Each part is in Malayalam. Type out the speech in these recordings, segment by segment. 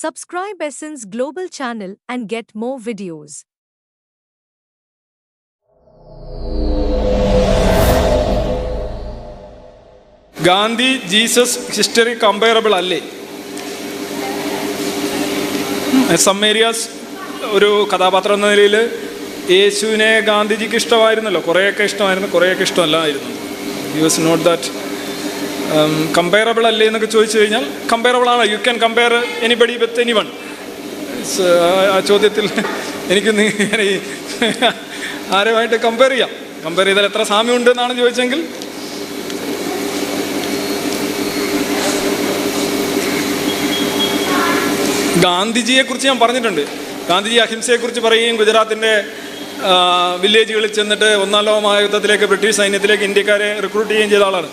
Subscribe Essence Global channel and get more videos. Gandhi Jesus history comparable അല്ലേ? സമ്മേരിയാസ് ഒരു കഥാപാത്രം എന്ന നിലയിൽ യേശുവിനെ ഗാന്ധിജിക്ക് ഇഷ്ടമായിരുന്നല്ലോ. കുറേയൊക്കെ ഇഷ്ടമായിരുന്നു കുറേയൊക്കെ ഇഷ്ടമല്ലായിരുന്നു. You was not that comparable അല്ലേ എന്നൊക്കെ ചോദിച്ചു കഴിഞ്ഞാൽ കമ്പയറബിൾ ആണ്. You can compare anybody with anyone ആ ചോദ്യത്തിൽ എനിക്ക് ആരുമായിട്ട് കമ്പയർ ചെയ്യാം. കമ്പയർ ചെയ്താൽ എത്ര സാമ്യമുണ്ട് എന്നാണ് ചോദിച്ചെങ്കിൽ. ഗാന്ധിജിയെ കുറിച്ച് ഞാൻ പറഞ്ഞിട്ടുണ്ട്. ഗാന്ധിജി അഹിംസയെ കുറിച്ച് പറയുകയും ഗുജറാത്തിന്റെ വില്ലേജുകളിൽ ചെന്നിട്ട് ഒന്നാം ലോക മഹായുദ്ധത്തിലേക്ക് ബ്രിട്ടീഷ് സൈന്യത്തിലേക്ക് ഇന്ത്യക്കാരെ റിക്രൂട്ട് ചെയ്യുകയും ചെയ്ത ആളാണ്.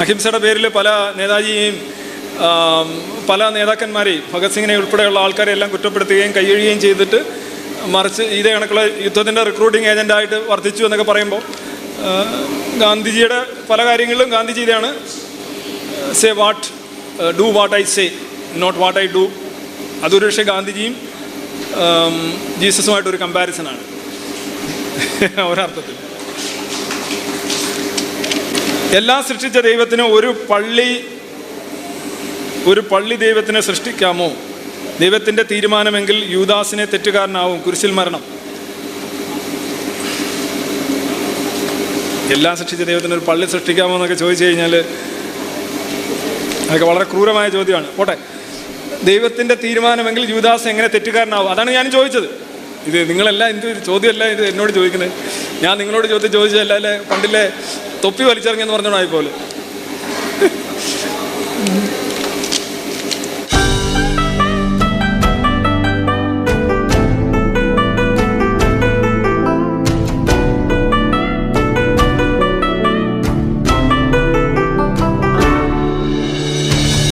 അഹിംസയുടെ പേരിൽ പല നേതാജിയെയും പല നേതാക്കന്മാരെയും ഭഗത് സിംഗിനെ ഉൾപ്പെടെയുള്ള ആൾക്കാരെ എല്ലാം കുറ്റപ്പെടുത്തുകയും കൈയൊഴിയുകയും ചെയ്തിട്ട് മറിച്ച് ഇതേ കണക്കുള്ള യുദ്ധത്തിന്റെ റിക്രൂട്ടിംഗ് ഏജന്റായിട്ട് വർദ്ധിച്ചു എന്നൊക്കെ പറയുമ്പോൾ ഗാന്ധിജിയുടെ പല കാര്യങ്ങളിലും ഗാന്ധിജി ഇതാണ് say what do what I say not what I do അതൊരു പക്ഷേ ഗാന്ധിജിയും ജീസസുമായിട്ടൊരു കമ്പാരിസനാണ് ഒരർത്ഥത്തിൽ. എല്ലാം സൃഷ്ടിച്ച ദൈവത്തിന് ഒരു പള്ളി ഒരു പള്ളി ദൈവത്തിനെ സൃഷ്ടിക്കാമോ? ദൈവത്തിന്റെ തീരുമാനമെങ്കിൽ യൂദാസിനെ തെറ്റുകാരനാവും കുരിശിൽ മരണം. എല്ലാം സൃഷ്ടിച്ച ദൈവത്തിന് ഒരു പള്ളി സൃഷ്ടിക്കാമോ എന്നൊക്കെ ചോദിച്ചു കഴിഞ്ഞാൽ അതൊക്കെ വളരെ ക്രൂരമായ ചോദ്യമാണ്. പോട്ടെ. ദൈവത്തിന്റെ തീരുമാനമെങ്കിൽ യൂദാസ് എങ്ങനെ തെറ്റുകാരനാവും? അതാണ് ഞാൻ ചോദിച്ചത്. ഇത് നിങ്ങളെല്ലാം എന്ത് ചോദ്യമല്ല ഇത് എന്നോട് ചോദിക്കുന്നത്? ഞാൻ നിങ്ങളോട് ചോദ്യം ചോദിച്ചതല്ല അല്ലേ? പണ്ടില്ലേ തൊപ്പി വലിച്ചെറിഞ്ഞെന്ന് പറഞ്ഞോണായി പോലെ